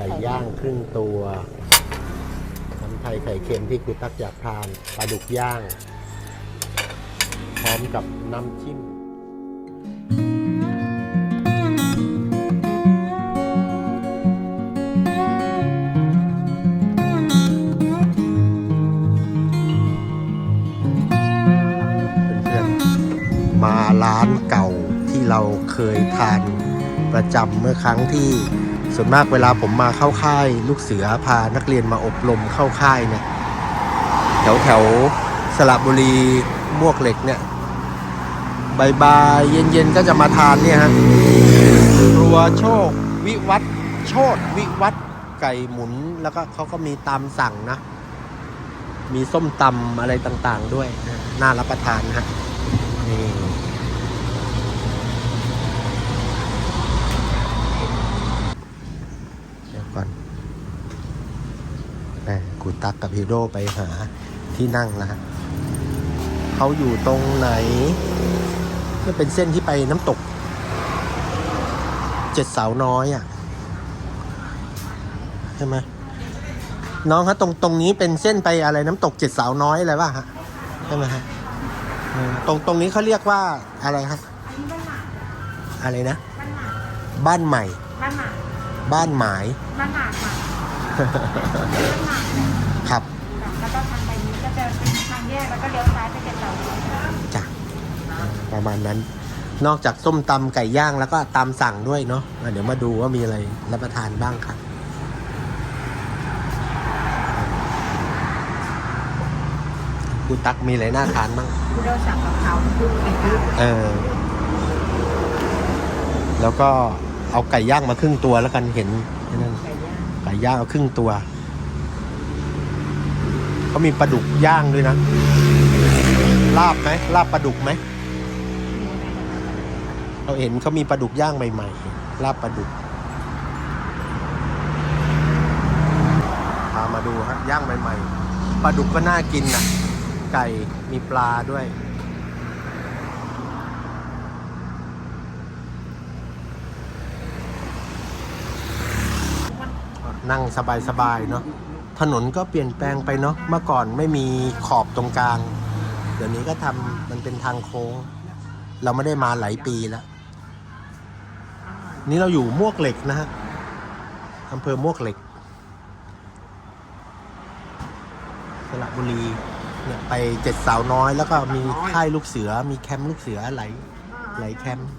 ไก่ย่างครึ่งตัวน้ำไทยไข่เค็มที่ครูตักอยากทานปลาดุกย่าง พร้อมกับน้ำจิ้มเพื่อนๆมาร้านเก่าที่เราเคยทานประจำเมื่อครั้งที่ ส่วนมากเวลาผมมาเข้าค่ายลูกเสือพานักเรียนมาอบรมเข้าค่ายเนี่ยแถวแถวสระบุรีมวกเหล็กเนี่ยบายบายเย็นๆก็จะมาทานเนี่ยฮะครัวโชค วิวัฒโชดวิวัฒไก่หมุนแล้วก็เขาก็มีตามสั่งนะ มีส้มตำอะไรต่างๆด้วยนะน่ารับประทานฮะนี่เดี๋ยวก่อนแหมกู ตักกับฮีโร่ไปหาที่นั่งแล้วฮะเขาอยู่ตรงไหนก็เป็นเส้นที่ไปน้ำตก เจ็ดสาวน้อยอะใช่ไหมน้องฮะตรงตรงนี้เป็นเส้นไปอะไรน้ำตกเจ็ดสาวน้อยอะไรวะฮะใช่ไหมฮะอืมตรงตรงนี้เขาเรียกว่าอะไรครับอันนี้บ้านหมากอะไรนะ บ้านหมากบ้านใหม่ บ้านหมากบ้านหมายบ้านหมากหมากบ้านหมากเนี่ย ครับ แล้วก็ทางไปนี้ก็จะเป็นทางแยกแล้วก็เลี้ยวซ้ายไปเจ็ดเสา จ้ะ ประมาณนั้น นอกจากส้มตำไก่ย่างแล้วก็ตามสั่งด้วยเนาะอะเดี๋ยวมาดูว่ามีอะไรรับประทานบ้างครับกูตักมีอะไรน่าทานบ้างคุณโดสั่งกับเขาลูกไก่ย่างเออ แล้วก็เอาไก่ย่างมาครึ่งตัวแล้วกันเห็นไอ้นั่นไก่ย่างไก่ย่างเอาครึ่งตัวเขามีปลาดุกย่างด้วยนะ ลาบไหมลาบปลาดุกไหม เราเห็นเขามีปลาดุกย่างใหม่ ๆ ลาบปลาดุก พามาดูฮะย่างใหม่ ๆ ปลาดุกก็น่ากินนะไก่มีปลาด้วยนั่งสบายๆเนาะถนนก็เปลี่ยนแปลงไปเนาะเมื่อก่อนไม่มีขอบตรงกลาง เดี๋ยวนี้ก็ทำมันเป็นทางโค้ง เราไม่ได้มาหลายปีแล้ว นี่เราอยู่มวกเหล็กนะฮะอำเภอมวกเหล็ก สระบุรีเนี่ยไปเจ็ดสาวน้อยแล้วก็มีค่ายลูกเสือ มีแคมป์ลูกเสือหลายหลายแคมป์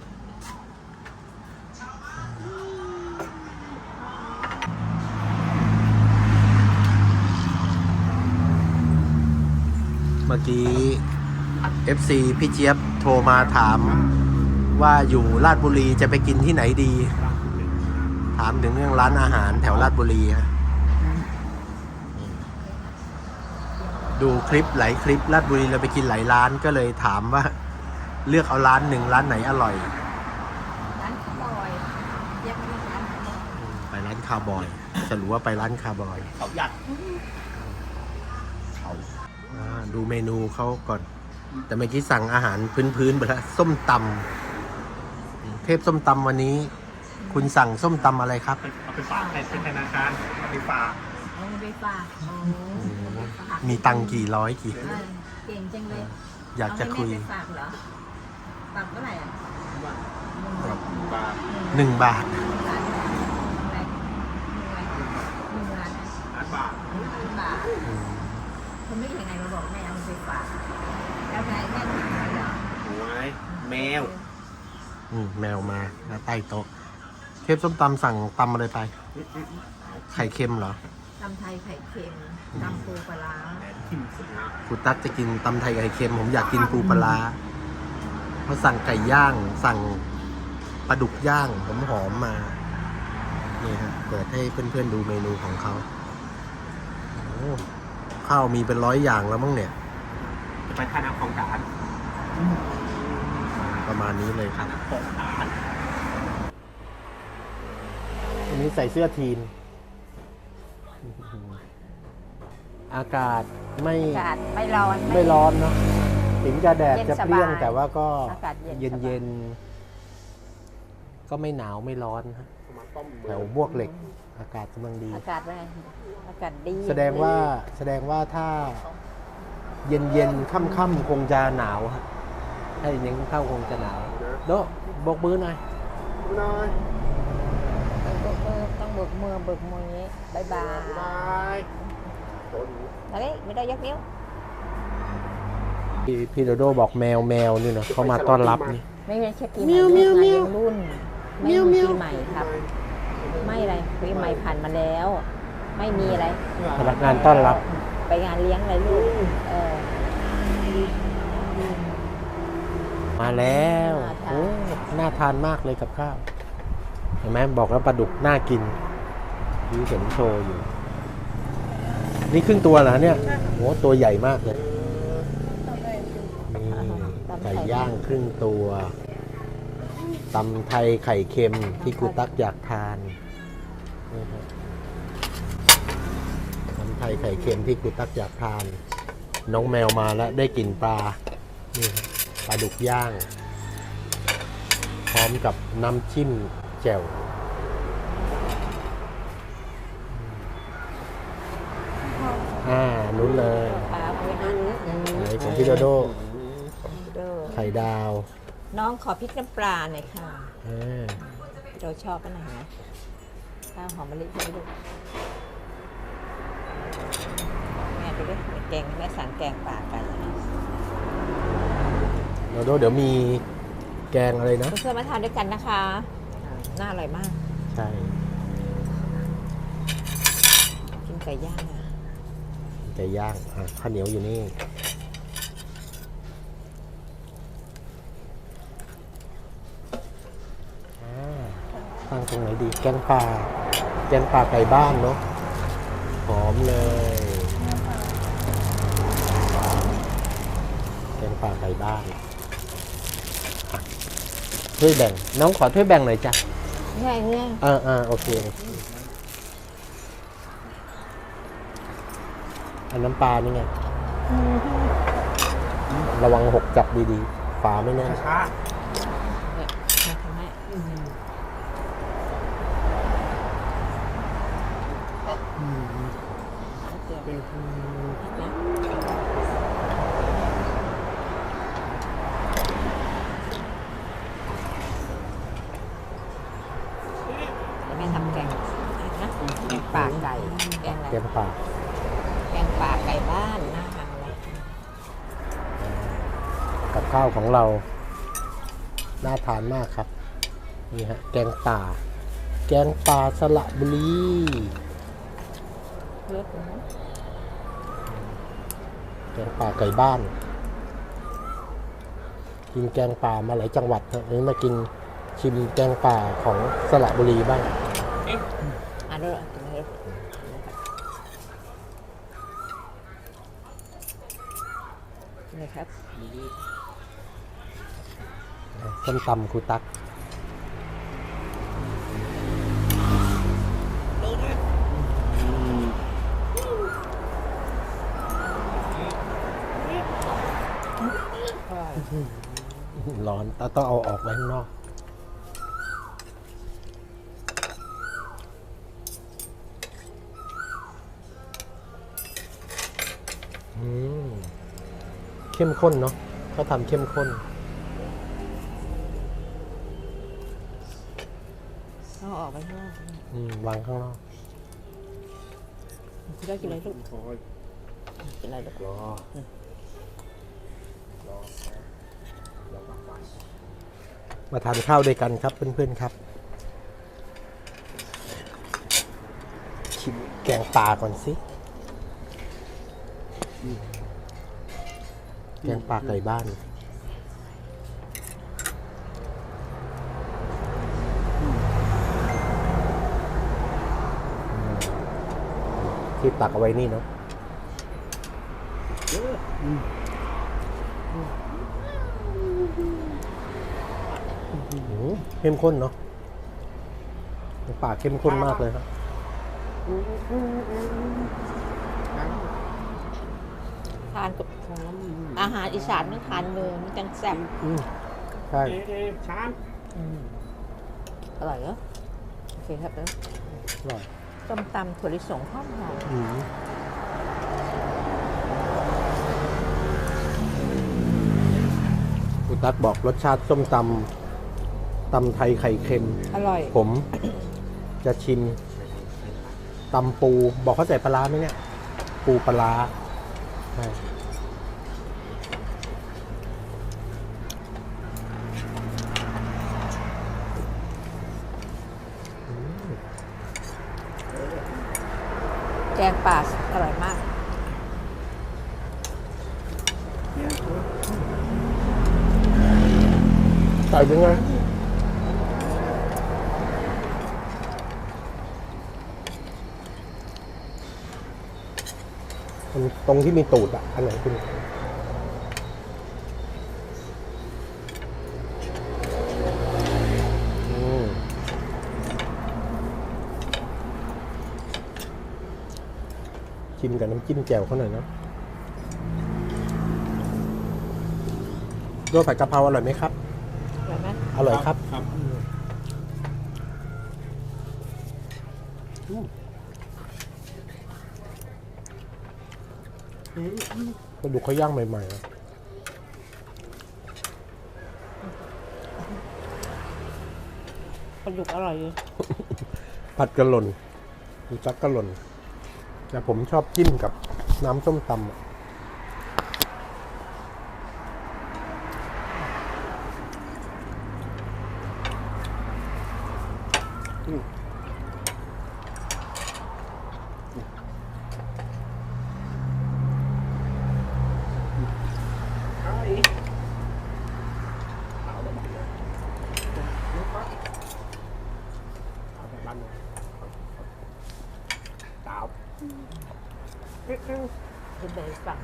เมื่อกี้ FC พี่เจี๊ยบโทรมาถาม ว่าอยู่ราชบุรีจะไปกินที่ไหนดี ถามถึงเรื่องร้านอาหารแถวราชบุรีฮะดูคลิปหลายคลิปราชบุรีเราไปกินหลายร้านก็เลยถามว่า เลือกเอาร้านหนึ่งร้านไหนอร่อย ร้านข้าวบอยเรียกเรียกร้านข้าวบอยไปร้านคาวบอยสรุปว่าไปร้านคาวบอยเขาหยัดอ่าดูเมนูเขาก่อน แต่เมื่อกี้สั่งอาหารพื้นๆไปแล้วส้มตำเท พส้มตำวันนี้ คุณสั่งส้มตำอะไรครับ เอาไปฝากให้ธนาคารเอาไปฝากเอาไปฝากโอ้ฝากมีตังค์กี่ร้อยกี่ เออเก่งจังเลยอยากจะคุยเอาให้แม่ไปฝากเหรอฝากเท่าไหร่อะบาทหนึ่งบาท หนึ่งล้านอะไรหนึ่งล้านหนึ่งล้านล้านบาทหนึ่งล้านบาทคุณไม่ยังไงมาบอกแม่เอาไปฝากแล้วไงแม่ถามเหรอโอ้ยแมว อืมแมวมาแล้วใต้โต๊ะเทพส้มตำสั่งตำอะไรไป ไข่เค็มเหรอตำไทยไข่เค็มตำปูปลาร้าแหนทิมสุดนะกูตั๊กจะกินตำไทยไข่เค็ม ผมอยากกินปูปลาร้าเขาสั่งไก่ย่าง สั่งปลาดุกย่างหอมหอมๆมานี่ฮะเปิดให้เพื่อนๆดูเมนูของเขาโอ้ข้าวมีเป็นร้อยอย่างแล้วมั้งเนี่ย จะไปท่าน้ำของการ ประมาณนี้เลยคท่ารับน้ำของการอันนี้ใส่เสื้อทีนอากาศไม่อากาศไม่ร้อนไม่ร้อนเนาะถึงจะแดดเย็นจะเปรี้ยงสบายแต่ว่าก็อากาศเย็นเย็นสบายเย็นๆก็ไม่หนาวไม่ร้อนฮะประมาณต้มแถวบวกเหล็ก อากาศกำลังดี อากาศเป็นไงอากาศดี แสดงว่าแสดงว่าถ้าเย็นเย็นๆค่ำค่ำๆคงจะหนาวฮะ ถ้าเย็นๆเข้าคงจะหนาวโดะบอกมือหน่อยนายต้องเบิกมือต้องเบิกมือเบิกมืออย่างนี้บายบายนายต้นเฮ้ยไม่ได้ยกนิ้วพี่พี่โดโดบอกแมวแมวนี่เนาะเขามาต้อนรับนี่ไม่ใช่ปีใหเมีม่ยวลูกเมียวมาเลี้ยงรุ่นไม่เมีมียวปีใหม่ครับ ไม่อะไรปีใหม่ผ่านมาแล้ว ไม่มีอะไรพนักงานต้อนรับ ไปงานเลี้ยงอะไรลูกเออ มาแล้วโอ้น่าทานมากเลยกับข้าว เห็นไหมบอกแล้วปลาดุกน่ากินยูเห็นโชว์อยู่ นี่ครึ่งตัวเหรอเนี่ยโอ้ตัวใหญ่มากเลยนี่ไก่ย่างครึ่งตัวตำไทยไข่เค็มที่ครูตักอยากทานนี่ครับตำไทยไข่เค็มที่ครูตักอยากทาน น้องแมวมาแล้วได้กลิ่นปลานี่ครับ ปลาดุกย่าง พร้อมกับน้ำจิ้มแจ่วอ่านุ้นเลยปลาไปนั้นไหนของพี่โดโดเด้อไข่ดาวน้องขอพริกน้ำปลาหน่อยค่ะอ่าเราชอบกันหน่อยนะข้าวหอมมะลิใช่ไหมลูกแม่ดูดิแกงแม่สั่งแกงปลาไก่ นะโดโดเดี๋ยวมีแกงอะไรนะ เพื่อนๆมาทานด้วยกันนะคะ น่าอร่อยมาก ใช่กินไก่ย่างอะไก่ย่างอะข้าวเหนียวอยู่นี่ อ่าตั้งตรงไหนดี แกงป่า แกงป่าไก่บ้านเนาะ หอมเลย แกงป่าไก่บ้านอะ ถ้วยแบ่ง น้องขอถ้วยแบ่งหน่อยจ้ะง่ายง่ายอ่าอ่าโอเคโอเคอันน้ำปลานี่ไง ระวังหกจับดีๆฝาไม่แน่นช้าเนี่ยมาทำให้เดี๋ยวนะเดี๋ยวแม่ทำแกงนะ แกงป่าไก่แกงอะไรแกงป่าแกงป่าไก่บ้านน่าทานอะไรกับข้าวของเรา น่าทานมากครับ นี่ฮะ แกงป่า แกงป่าสละบุรีเลือดนะแกงป่าไก่บ้าน กินแกงป่ามาหลายจังหวัดฮะวันนี้มากินชิมแกงป่าของสระบุรีบ้างอะเลือดกิ นเลยนี่ครับส้มตำครูตักร้อนแต่ต้องเอาออกไว้ข้างนอก เข้มข้นเนาะเขาทำเข้มข้น เอาออกไปข้างนอกอืมวางข้างนอกที่ได้กินอะไรลูกโอ้ยกินอะไรลูกรอรอรอไปมาทานข้าวด้วยกันครับเพื่อนๆครับ ชิมแกงป่าก่อนสิ แกงป่าไก่บ้าน ที่ตักเอาไว้นี่เนาะเข้มข้นเนาะป่าเข้มข้นมากเลยครับทานกับ อาหารอีสานต้องทานเนื้อมันจังแซ่บอืมใช่เอ๊ะชามอร่อยเหรอเคครับแล้วอร่อยต้มตำถั่วลิสงหอมหอมอืมคุณตั๊กบอกรสชาติส้มตำตำไทยไข่เค็ม อร่อย ผมจะชิมตำปู บอกเขาใส่ปลาร้าไหมเนี่ย ปูปลาร้าใช่ แกงป่าอร่อยมาก ใส่ยังไงตรงตรงที่มีตูดอะอันไหนคุณ ชิมกับน้ำจิ้มแจ่วเขาหน่อยนะโดผัดกะเพราอร่อยไหมครับ อร่อยไหมอร่อยครับ ครับปลาดุกเขาย่างใหม่ๆอะปลาดุกอร่อยอยู่ ผัดกระหล่นดูจักกระหล่น แต่ผมชอบจิ้มกับน้ำส้มตำอะขึ้นไปฝั่ง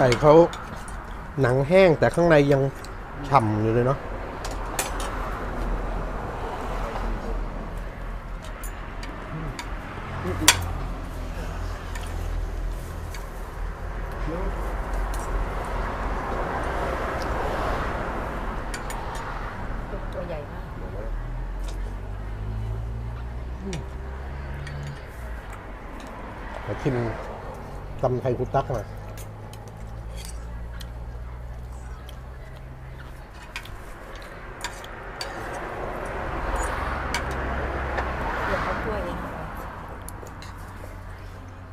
ไก่เขาหนังแห้งแต่ข้างในยังฉ่ำอยู่เลยเนาะตัวใหญ่มากขอชิมตำไทยคุตักหน่อย เดี๋ยวเขาช่วยเอง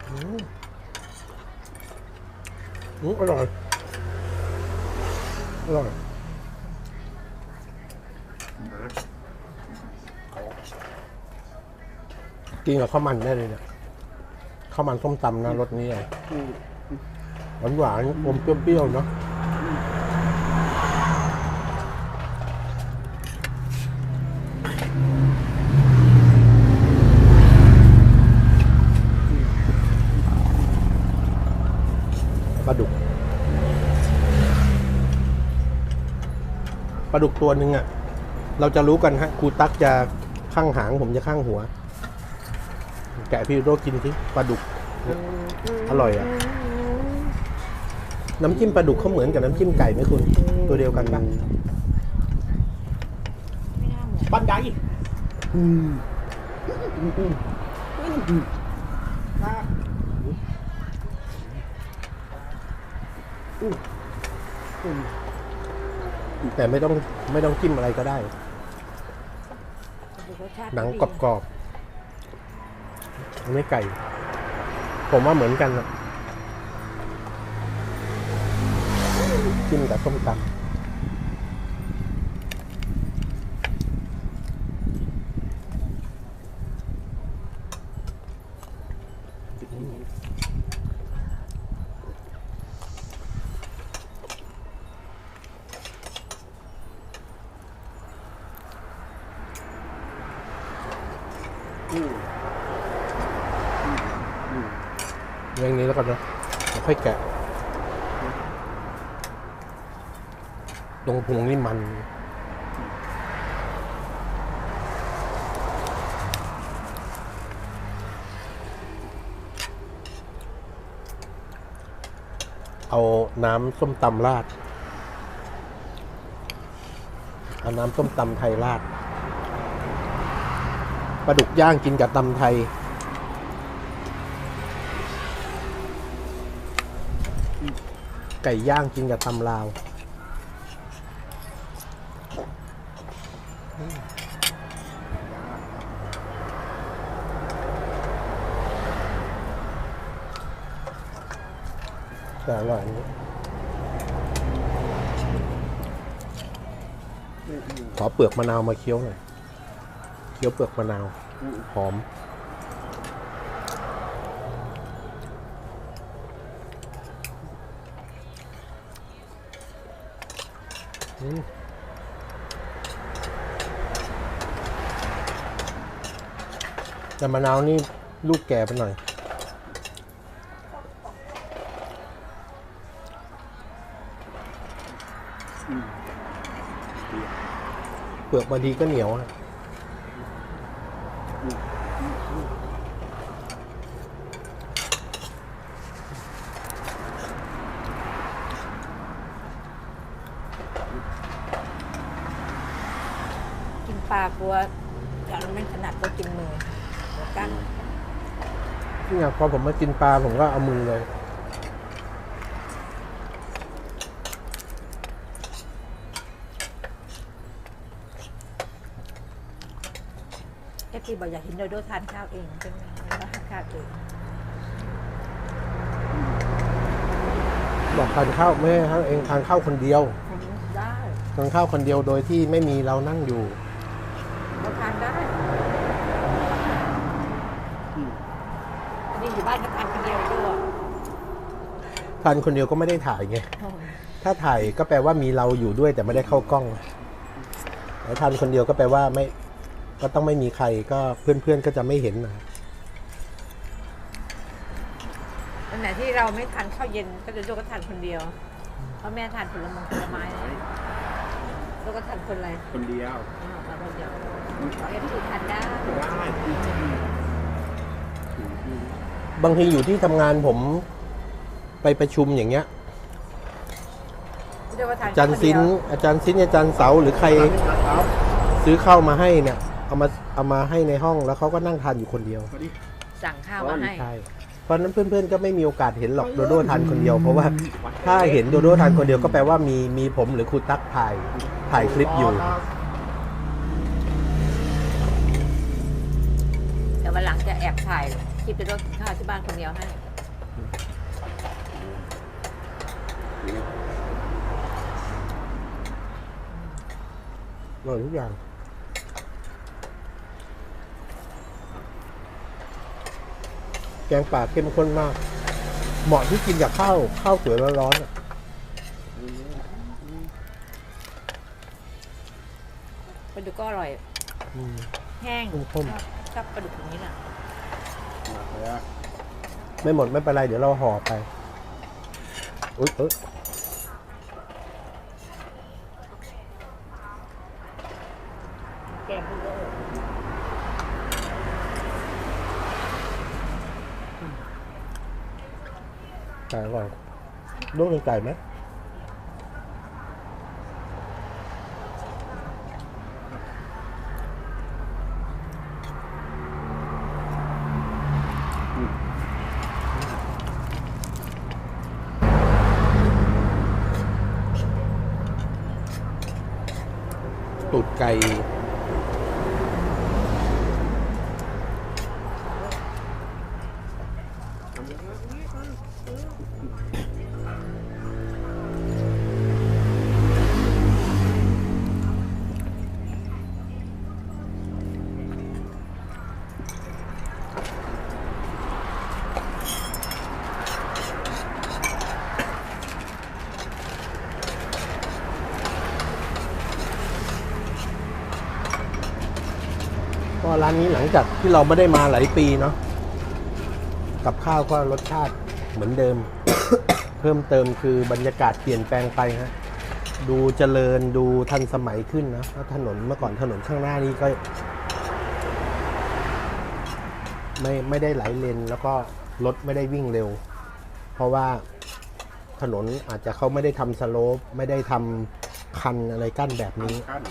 อืมอืมอร่อย อร่อย กินกับข้าวมันได้เลยเนี่ยข้าวมันส้มตำนะรสนี้หวานหวานอมเปรี้ยวๆเนาะปลาดุกปลาดุกตัวหนึ่งอะ่ะ เราจะรู้กันฮะครูตักจะข้างหางผมจะข้างหัว แกะพี่โรกินสิปลาดุก อร่อยอะ่ะ น้ำจิ้มปลาดุกเขาเหมือนกับน้ำจิ้มไก่ไหมคุณ ตัวเดียวกันปะไม่น่าเหมือนปันใหญ่ครับแต่ไม่ต้องไม่ต้องจิ้มอะไรก็ได้ดูรสชาติหนังดีกรอบๆ ไม่ไก่ ผมว่าเหมือนกันนะกินกับส้มตำเรื่องนี้แล้วกันเนาะเดี๋ยวค่อยแกะ ตรงพุงนี่มัน เอาน้ำส้มตำราด เอาน้ำส้มตำไทยราดปลาดุกย่างกินกับตำไทย ไก่ย่างกินกับตำลาว ร่อยขอเปลือกมะนาวมาเคี้ยวหน่อย เคี้ยวเปลือกมะนาว หอม อืมแต่มะนาวนี่ลูกแก่ไปหน่อย เป ลือกบางทีก็เหนียวอะกินปลากลัวอย่างมันไม่ถนัดก็กินมือเดี๋ยวกัน เนี่ยพอผมมากินปลาผมก็เอามือเลย อฟซีบอกอยากเห็นโดโดทานข้าวเองใช่ไหมแล้วทานข้าวเองบอกทานข้าวไม่ให้ทานเองทานข้าวคนเดียวผมได้ทานข้าวคนเดียวโดยที่ไม่มีเรานั่งอยู่เราทานได้อันนี้อยู่บ้านก็ทานคนเดียวด้วยทานคนเดียวก็ไม่ได้ถ่ายไงถ้าถ่ายก็แปลว่ามีเราอยู่ด้วยแต่ไม่ได้เข้ากล้องแล้วทานคนเดียวก็แปลว่าไม่ ก็ต้องไม่มีใครก็เพื่อนๆก็จะไม่เห็นนะวันไหนที่เราไม่ทานข้าวเย็นก็จะโดก็ทานคนเดียว เพราะแม่ทานผลไม้ผลไม้นะโดก็ทานคนอะไรคนเดียวอ๋อทานคนเดียวเอฟซีทานได้ได้บางทีอยู่ที่ทำงานผมไปประชุมอย่างเงี้ย เรียกว่าทานอาจารย์ซินคนเดียวอาจารย์ซินอาจารย์เสาหรือใครซื้อข้าวมาให้เนี่ย เอามาเอามาให้ในห้องแล้วเขาก็นั่งทานอยู่คนเดียวสั่งข้าวมาให้ ใช่เพราะฉะนั้นเพื่อนๆก็ไม่มีโอกาสเห็นหรอกโดโดทานคนเดียว เพราะว่าถ้าเห็นโดโดทานคนเดียวก็แปลว่ามีมีผมหรือครูตั๊กถ่ายถ่ายคลิปอยู่ เดี๋ยววันหลังจะแอบถ่ายคลิปโดโดกินข้าวที่บ้านคนเดียวให้ อร่อยทุกอย่าง แกงป่าเข้มข้นมาก เหมาะที่กินกับข้าวข้าวสวยร้อนๆอะปลาดุกก็อร่อย อืม แห้งข้นชอบปลาดุกอย่างนี้แหละไม่หมดไม่เป็นไรเดี๋ยวเราห่อไป อุ๊ยเอย แกงดูโด ไก่อร่อย ลูกเป็นไก่ไหมตูดไก่ จากที่เราไม่ได้มาหลายปีเนาะกับข้าวก็รสชาติเหมือนเดิม เพิ่มเติมคือบรรยากาศเปลี่ยนแปลงไปฮะดูเจริญดูทันสมัยขึ้นนะแล้วถนนเมื่อก่อนถนนข้างหน้านี้ก็ไม่ไม่ได้ไหลเลนแล้วก็รถไม่ได้วิ่งเร็ว เพราะว่าถนนอาจจะเขาไม่ได้ทำสโลปไม่ได้ทำคันอะไรกั้นแบบนี้ขั้น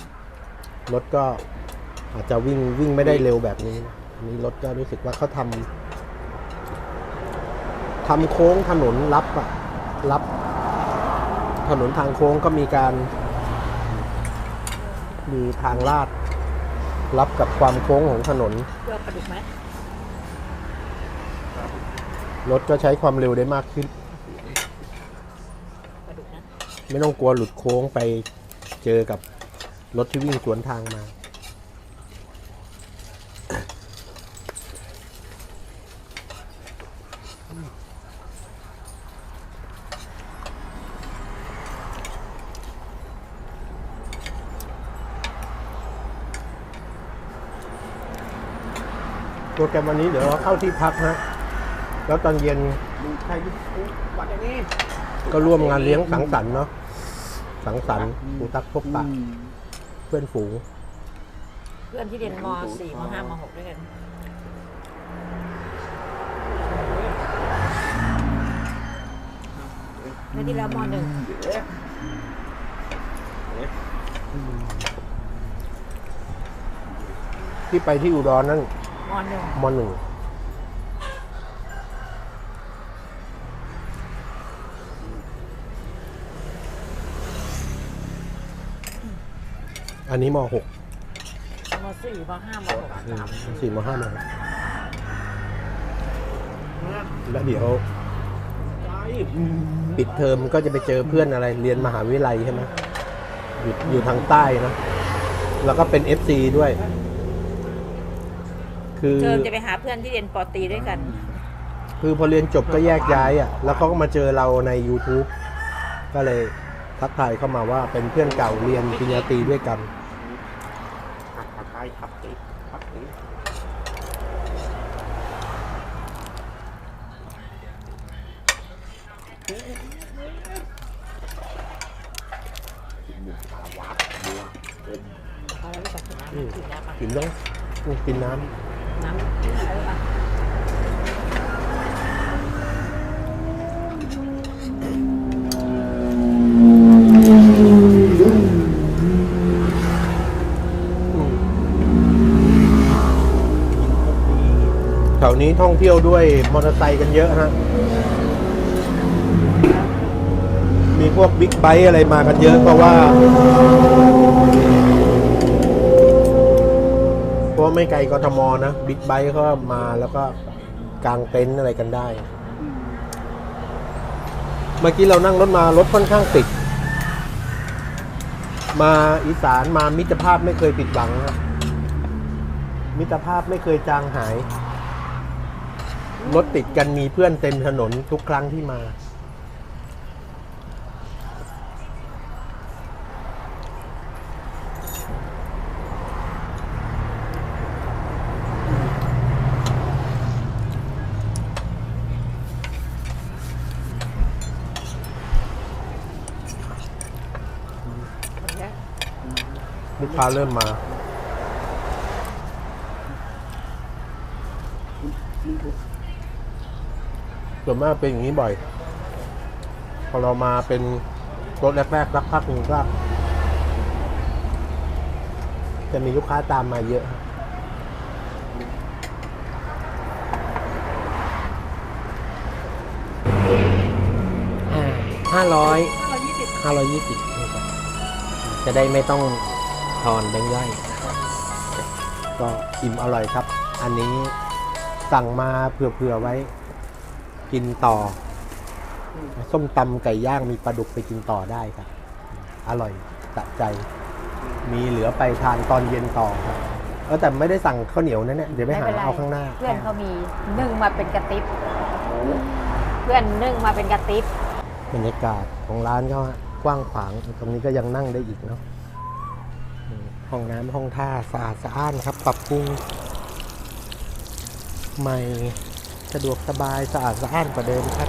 รถก็ อาจจะวิ่งวิ่งไม่ได้เร็วแบบนี้นะอันนี้รถก็รู้สึกว่าเขาทำทำโค้งถนนรับอะรับ ถนนทางโค้งก็มีการ มีทางลาด รับกับความโค้งของถนนเลือกปลาดุกไหมรถก็ใช้ความเร็วได้มากขึ้นปลาดุกนะไม่ต้องกลัวหลุดโค้งไปเจอกับรถที่วิ่งสวนทางมา โปรแกรมวันนี้เดี๋ยวเราเข้าที่พักฮะแล้วตอนเย็นมึงใครยึดกูวัดอย่างนี้ก็ร่วมงานเลี้ยงสังสรรค์เนาะสังสรรค์ปูตักพบปะอืมเพื่อนฝูง เพื่อนที่เรียนม .4 ม .5 ม .6 ด้วยกันเมื่อที่แล้วม .1 เดี๋ยวที่ไปที่อุดรนั่น ม .1 มหนึ่งอันนี้มหกม .4 ม .5 ม .6 สี่มห้ามหกแล้วเดี๋ยวไปปิดเทอมก็จะไปเจอเพื่อนอะไรเรียนมหาวิทยาลัยใช่ไหมอยู่อยู่ทางใต้นะ แล้วก็เป็น FC ด้วย คือเชิญจะไปหาเพื่อนที่เรียนปอตรีด้วยกัน คือพอเรียนจบก็แยกย้ายอะ แล้วเขาก็มาเจอเราใน YouTube ก็เลยทักทายเข้ามาว่าเป็นเพื่อนเก่าเรียนปริญญาตรีด้วยกันขับขับไปขับติดขับติดหมูปลาวัดบัวเอ็มเอาแล้วไปกินน้ำอืมกินน้ำปะกินต้องกินน้น้ำ วนี้ท่องเที่ยวด้วยมอเตอร์ไซค์กันเยอะฮะ มีพวกบิ๊กไบค์อะไรมากันเยอะเพราะว่า เพราะไม่ไกลกทมนะ บิ๊กไบค์ก็มาแล้วก็กางเต็นท์อะไรกันได้ เมื่อกี้เรานั่งรถมารถค่อนข้างติด มาอีสานมามิตรภาพไม่เคยผิดหวังครับมิตรภาพไม่เคยจางหาย รถติดกันมีเพื่อนเต็มถนนทุกครั้งที่มาหมดแล้วลูกค้าเริ่มมา ส่วนมากเป็นอย่างนี้บ่อย พอเรามาเป็นรถแรกๆสักพักหนึ่งก็จะมีลูกค้าตามมาเยอะครับห้าร้อยห้าร้อยยี่สิบห้าร้อยยี่สิบจะได้ไม่ต้องทอนแบงค์ย่อย ก็อิ่มอร่อยครับ อันนี้สั่งมาเผื่อๆไว้ กินต่อ ส้มตำไก่ย่างมีปลาดุกไปกินต่อได้ครับ อร่อยสะใจ มีเหลือไปทานตอนเย็นต่อครับเออแต่ไม่ได้สั่งข้าวเหนียวนะเนี่ยเดี๋ยวไปหาเอาข้างหน้า เพื่อนเขามีนึ่งมาเป็นกระติบเพื่อนนึ่งมาเป็นกระติบบรรยากาศของร้านก็กว้างขวางตรงนี้ก็ยังนั่งได้อีกเนาะอืมห้องน้ำห้องท่าสะอาดสะอ้านครับ ปรับปรุงใหม่ สะดวกสบายสะอาดสะอ้านกว่าเดิมครับ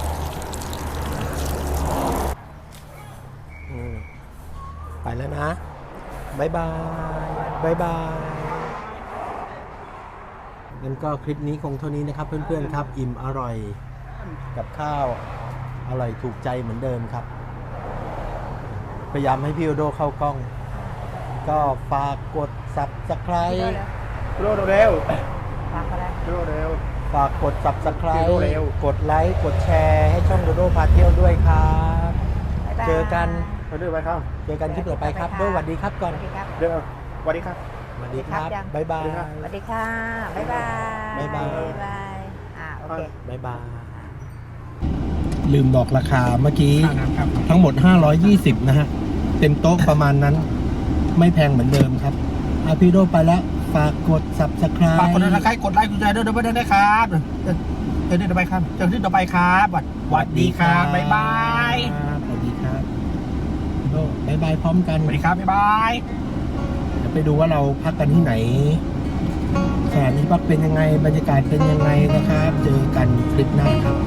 อืมนะบายบายบายบายงั้นก็คลิปนี้คงเท่านี้นะครับ เพื่อนๆครับ อิ่มอร่อยกับข้าว อร่อยถูกใจเหมือนเดิมครับ พยายามให้พี่โอโดเข้ากล้อง ก็ฝากกด subscribe โรดเร็วฝากอะไรโรดเร็ว ฝากกด subscribe เร็วกดไลค์กดแชร์ให้ช่องโดโดพาเที่ยวด้วยครับ บ๊ายบายเจอกันมาด้วยไปครับเจอกันคลิปต่อไปครับโดสวัสดีครับก่อนสวัสดีครับ เดี๋ยวสวัสดีครับ สวัสดีครับครับยัง บ๊ายบาย สวัสดีค่ะ บ๊ายบายบ๊ายบาย บ๊ายบายอ่าโอเค บ๊ายบาย ลืมบอกราคาเมื่อกี้ ค่าน้ำครับ ทั้งหมด 520 นะฮะ เต็มโต๊ะประมาณนั้น ไม่แพงเหมือนเดิมครับอาพี่โดไปแล้ว ฝากกด subscribe ฝากกดติดตามกดไลค์กดแชร์ด้วยด้วยนะครับเจอเจอที่ต่อไปครับเจอที่ต่อไปครับสวัสดีครับบ๊ายบายสวัสดีครับโดบ๊ายบายพร้อมกันสวัสดีครับบ๊ายบายเดี๋ยวไปดูว่าเราพักกันที่ไหนสถานที่พักเป็นยังไงบรรยากาศเป็นยังไงนะครับ เจอกันคลิปหน้าครับ